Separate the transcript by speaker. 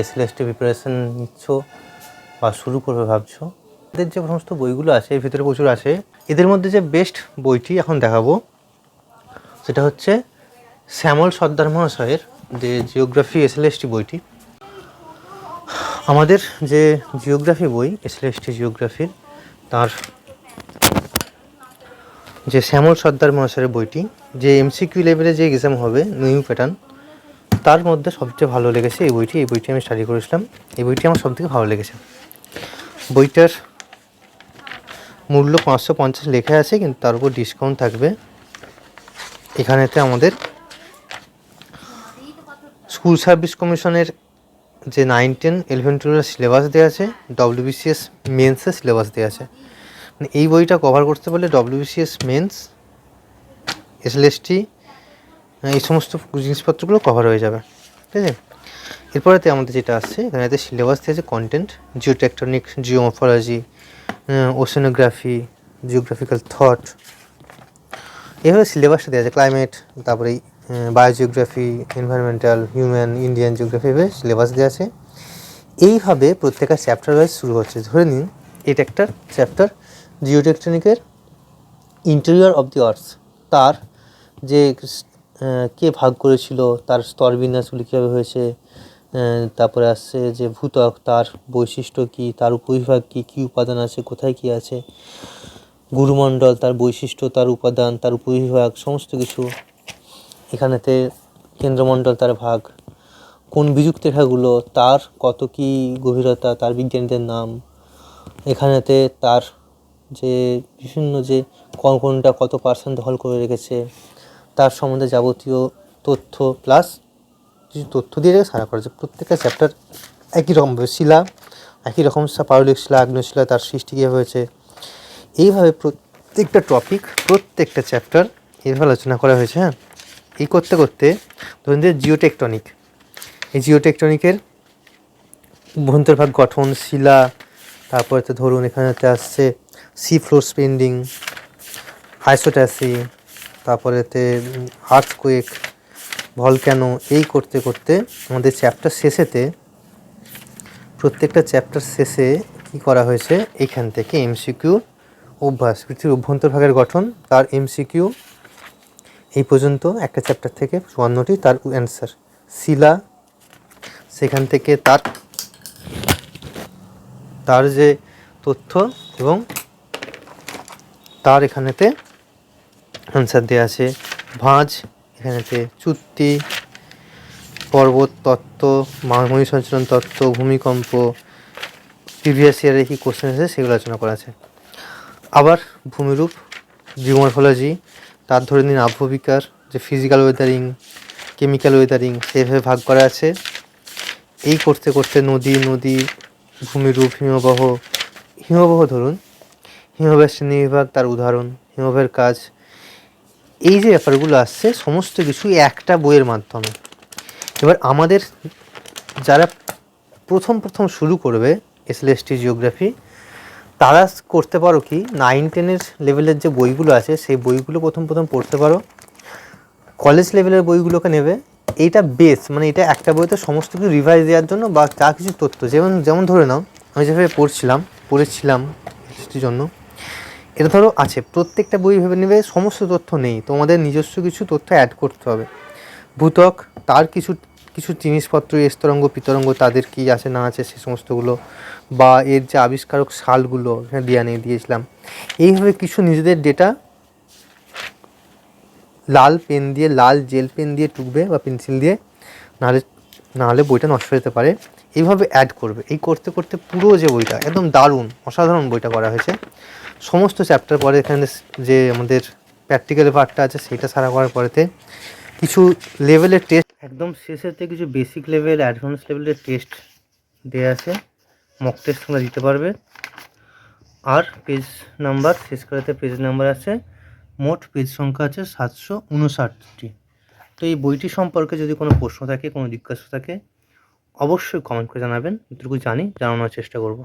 Speaker 1: SLST preparation নিচ্ছ বা শুরু করবে ভাবছ, এদের যে সমস্ত বইগুলো আছে, এর ভিতরে প্রচুর আছে। এদের মধ্যে যে বেস্ট বইটি এখন দেখাবো, সেটা হচ্ছে শ্যামল সর্দার মহাশয়ের যে জিওগ্রাফি এসএলএসটি বইটি। আমাদের যে জিওগ্রাফি বই এসএলএসটি জিওগ্রাফির তার যে শ্যামল সর্দার মহাশয়ের বইটি, যে এমসিকিউ লেভেলে যে এক্সাম হবে নিউ প্যাটার্ন তার মধ্যে সবচেয়ে ভালো লেগেছে এই বইটি। এই বইটি আমি স্টাডি করেছিলাম। এই বইটি আমার সবথেকে ভালো লেগেছে। বইটার মূল্য পাঁচশো পঞ্চাশ লেখা আছে, কিন্তু তার উপর ডিসকাউন্ট থাকবে। এখানেতে আমাদের স্কুল সার্ভিস কমিশনের যে নাইন টেন ইলেভেন টুয়েলভের সিলেবাস দেওয়া আছে ডব্লিউবিসিএস মেন্সের সিলেবাস দেওয়া আছে। মানে এই বইটা কভার করতে পারলে ডব্লিউবিসিএস মেন্স এসএলএসটি এই সমস্ত জিনিসপত্রগুলো কভার হয়ে যাবে, ঠিক আছে? এরপরেতে আমাদের যেটা আসছে এখানেতে সিলেবাস দিয়েছে content geotectonic geomorphology oceanography geographical thought এভাবে সিলেবাসটা দেওয়া আছে ক্লাইমেট তারপরে biogeography environmental human Indian geography এভাবে সিলেবাস দেওয়া আছে। এইভাবে প্রত্যেকটা চ্যাপ্টার ওয়াইজ শুরু হচ্ছে। ধরে নিন, এটা একটা চ্যাপ্টার জিওটেকটনিকের ইন্টেরিয়র অফ দি আর্থ তার যে কে ভাগ করেছিল, তার স্তর বিন্যাসগুলি কীভাবে হয়েছে তারপরে আসছে যে ভূতক তার বৈশিষ্ট্য কী, তার উপবিভাগ কী কী উপাদান আছে, কোথায় কী আছে, গুরুমণ্ডল, তার বৈশিষ্ট্য, তার উপাদান, তার উপবিভাগ, সমস্ত কিছু। এখানেতে কেন্দ্রমণ্ডল তার ভাগ। কোন বিযুক্ত রেখাগুলো, তার কত কী গভীরতা, তার বিজ্ঞানীদের নাম। এখানেতে তার যে বিভিন্ন যে কোন কোনটা কত পার্সেন্ট দখল করে রেখেছে সম্বন্ধে যাবতীয় তথ্য প্লাস কিছু তথ্য দিয়ে সারা করেছে। প্রত্যেকটা চ্যাপ্টার একই রকমভাবে শিলা, একই রকম পারলিক শিলা, আগ্নেয় শিলা তার সৃষ্টি কীভাবে হয়েছে। এইভাবে প্রত্যেকটা টপিক প্রত্যেকটা চ্যাপ্টার এইভাবে আলোচনা করা হয়েছে হ্যাঁ? এই করতে করতে ধরুন যে জিওটেকটনিক এই জিওটেকটনিকের অভ্যন্তরভাগ গঠন, শিলা, তারপরে তো ধরুন এখানেতে আসছে সি ফ্লোর স্পেন্ডিং আইসোট্যাসি তারপরেতে আর্থকুয়েক ভলক্যানো এই করতে করতে আমাদের চ্যাপ্টার শেষেতে, প্রত্যেকটা চ্যাপ্টার শেষে কি করা হয়েছে? এখান থেকে এমসিকিউ অভ্যাস, পৃথিবীর অভ্যন্তরভাগের গঠন, তার এমসিকিউ এই পর্যন্ত একটা চ্যাপ্টার থেকে চুয়ান্নটি, তার অ্যান্সার শিলা, সেখান থেকে তার তার যে তথ্য এবং তার এখানেতে অ্যান্সার দেওয়া আছে। ভাঁজ এখানেতে চুক্তি পর্বত, তত্ত্ব মহাময়ী সঞ্চালন তত্ত্ব, ভূমিকম্প প্রিভিয়াস ইয়ারে কী কোশ্চেন আছে সেগুলো আলোচনা করা আছে। আবার ভূমিরূপ জিওমরফোলজি তার ধরে নিন আবহবিকার, যে ফিজিক্যাল ওয়েদারিং কেমিক্যাল ওয়েদারিং সেইভাবে ভাগ করা আছে। এই করতে করতে নদী নদী, ভূমিরূপ, হিমবাহ হিমবাহ ধরুন, হিমবাহের শ্রেণীবিভাগ তার উদাহরণ, হিমবাহের কাজ এই যে ব্যাপারগুলো আসছে, সমস্ত কিছুই একটা বইয়ের মাধ্যমে। এবার আমাদের যারা প্রথম প্রথম শুরু করবে এসএলএসটি জিওগ্রাফি তারা করতে পারো কি নাইন টেনের লেভেলের যে বইগুলো আছে, সেই বইগুলো প্রথম প্রথম পড়তে পারো। কলেজ লেভেলের বইগুলোকে নেবে। এইটা বেস মানে এটা একটা বইতে সমস্ত কিছু রিভাইজ দেওয়ার জন্য বা যা কিছু তথ্য, যেমন যেমন ধরে নাও, আমি যেভাবে পড়ছিলাম, পড়েছিলাম জন্য। এটা ধরো আছে, প্রত্যেকটা বই ভেবে নেবে সমস্ত তথ্য নেই, তোমাদের নিজস্ব কিছু তথ্য অ্যাড করতে হবে। ভূতক, তার কিছু কিছু জিনিসপত্র, স্তরঙ্গ, পিতরঙ্গ, তাদের কি আছে, না আছে, সে সমস্তগুলো, বা এর যে আবিষ্কারক সালগুলো এখানে দিয়ে আনিয়ে দিয়েছিলাম। এইভাবে কিছু নিজেদের ডেটা লাল পেন দিয়ে, লাল জেল পেন দিয়ে টুকবে বা পেন্সিল দিয়ে, নাহলে নাহলে বইটা নষ্ট হয়ে যেতে পারে। এইভাবে অ্যাড করবে। এই করতে করতে পুরো যে বইটা, একদম দারুণ, অসাধারণ বইটা করা হয়েছে। সমস্ত চ্যাপ্টার পরে এখানে যে আমাদের প্র্যাকটিক্যাল পার্টটা আছে, সেটা সারা করার পরেতে কিছু লেভেলের টেস্ট একদম শেষেতে কিছু বেসিক লেভেল অ্যাডভান্স লেভেলের টেস্ট দেওয়া আছে। মক টেস্ট তোমরা দিতে পারবে। আর পেজ নাম্বার শেষ করাতে পেজ নাম্বার আছে। মোট পেজ সংখ্যা আছে সাতশো উনষাটটি। তো এই বইটি সম্পর্কে যদি কোনো প্রশ্ন থাকে, কোনো জিজ্ঞাসা থাকে অবশ্যই কমেন্ট করে জানাবেন। যতটুকু জানি জানানোর চেষ্টা করব।